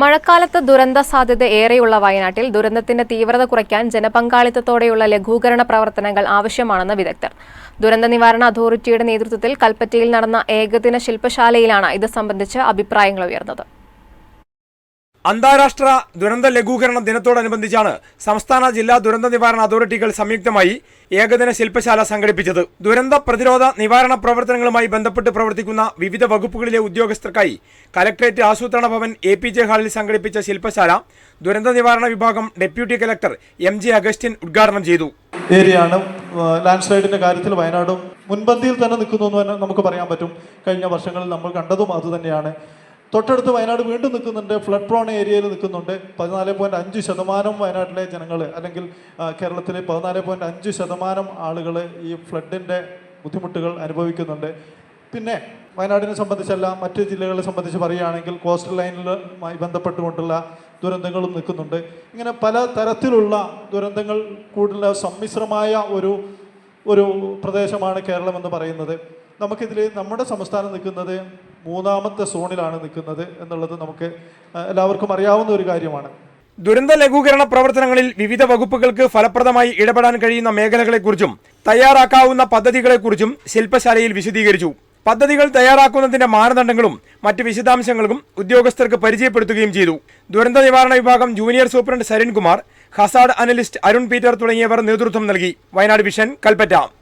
മഴക്കാലത്ത് ദുരന്ത സാധ്യത ഏറെയുള്ള വയനാട്ടിൽ ദുരന്തത്തിന്റെ തീവ്രത കുറയ്ക്കാൻ ജനപങ്കാളിത്തത്തോടെയുള്ള ലഘൂകരണ പ്രവർത്തനങ്ങൾ ആവശ്യമാണെന്ന് വിദഗ്ധർ. ദുരന്ത നിവാരണ അതോറിറ്റിയുടെ നേതൃത്വത്തിൽ കൽപ്പറ്റയിൽ നടന്ന ഏകദിന ശില്പശാലയിലാണ് ഇത് സംബന്ധിച്ച് അഭിപ്രായങ്ങൾ ഉയർന്നത്. അന്താരാഷ്ട്ര ദുരന്ത ലഘൂകരണ ദിനത്തോടനുബന്ധിച്ചാണ് സംസ്ഥാന ജില്ലാ ദുരന്ത നിവാരണ അതോറിറ്റികൾ സംയുക്തമായി ഏകദിന ശില്പശാല സംഘടിപ്പിച്ചത്. ദുരന്ത പ്രതിരോധ നിവാരണ പ്രവർത്തനങ്ങളുമായി ബന്ധപ്പെട്ട് പ്രവർത്തിക്കുന്ന വിവിധ വകുപ്പുകളിലെ ഉദ്യോഗസ്ഥർക്കായി കലക്ടറേറ്റ് ആസൂത്രണ ഭവൻ എ പി ജെ ഹാളിൽ സംഘടിപ്പിച്ച ശില്പശാല ദുരന്ത നിവാരണ വിഭാഗം deputy collector M J Augustine ഉദ്ഘാടനം ചെയ്തു. ഏരിയയാണ് ലാൻഡ് സ്ലൈഡിന്റെ കാര്യത്തിൽ വയനാടും മുൻപന്തിയിൽ തന്നെ നിൽക്കുന്നു എന്ന് നമുക്ക് പറയാൻ പറ്റും. കഴിഞ്ഞ വർഷങ്ങളിൽ നമ്മൾ കണ്ടതും അതുതന്നെയാണ് തൊട്ടടുത്ത് വയനാട് വീണ്ടും നിൽക്കുന്നുണ്ട്. ഫ്ലഡ് പ്രോൺ ഏരിയയിൽ നിൽക്കുന്നുണ്ട്. പതിനാല് പോയിന്റ് അഞ്ച് ശതമാനം വയനാട്ടിലെ ജനങ്ങൾ അല്ലെങ്കിൽ കേരളത്തിലെ പതിനാല് പോയിന്റ് അഞ്ച് ശതമാനം ആളുകൾ ഈ ഫ്ലഡിന്റെ ബുദ്ധിമുട്ടുകൾ അനുഭവിക്കുന്നുണ്ട്. പിന്നെ വയനാടിനെ സംബന്ധിച്ചല്ല മറ്റ് ജില്ലകളെ സംബന്ധിച്ച് പറയുകയാണെങ്കിൽ കോസ്റ്റൽ ലൈനുമായി ബന്ധപ്പെട്ടുകൊണ്ടുള്ള ദുരന്തങ്ങളും നിൽക്കുന്നുണ്ട്. ഇങ്ങനെ പല തരത്തിലുള്ള ദുരന്തങ്ങൾ കൂടുതൽ സമ്മിശ്രമായ ഒരു ഒരു പ്രദേശമാണ് കേരളം എന്ന് പറയുന്നത്. നമുക്കിതിൽ നമ്മുടെ സംസ്ഥാനം നിൽക്കുന്നത് മൂന്നാമത്തെ സോണിലാണ് നിൽക്കുന്നത് എന്നുള്ളത് നമുക്ക് എല്ലാവർക്കും അറിയാവുന്ന ഒരു കാര്യമാണ്. ദുരന്ത ലഘൂകരണ പ്രവർത്തനങ്ങളിൽ വിവിധ വകുപ്പുകൾക്ക് ഫലപ്രദമായി ഇടപെടാൻ കഴിയുന്ന മേഖലകളെക്കുറിച്ചും തയ്യാറാക്കാവുന്ന പദ്ധതികളെക്കുറിച്ചും ശില്പശാലയിൽ വിശദീകരിച്ചു. പദ്ധതികൾ തയ്യാറാക്കുന്നതിന്റെ മാനദണ്ഡങ്ങളും മറ്റ് വിശദാംശങ്ങളും ഉദ്യോഗസ്ഥർക്ക് പരിചയപ്പെടുത്തുകയും ചെയ്തു. ദുരന്ത നിവാരണ വിഭാഗം junior superintendent Sarinkumar hazard analyst Arun Peter തുടങ്ങിയവർ നേതൃത്വം നൽകി. വയനാട് വിഷൻ കൽപ്പറ്റ.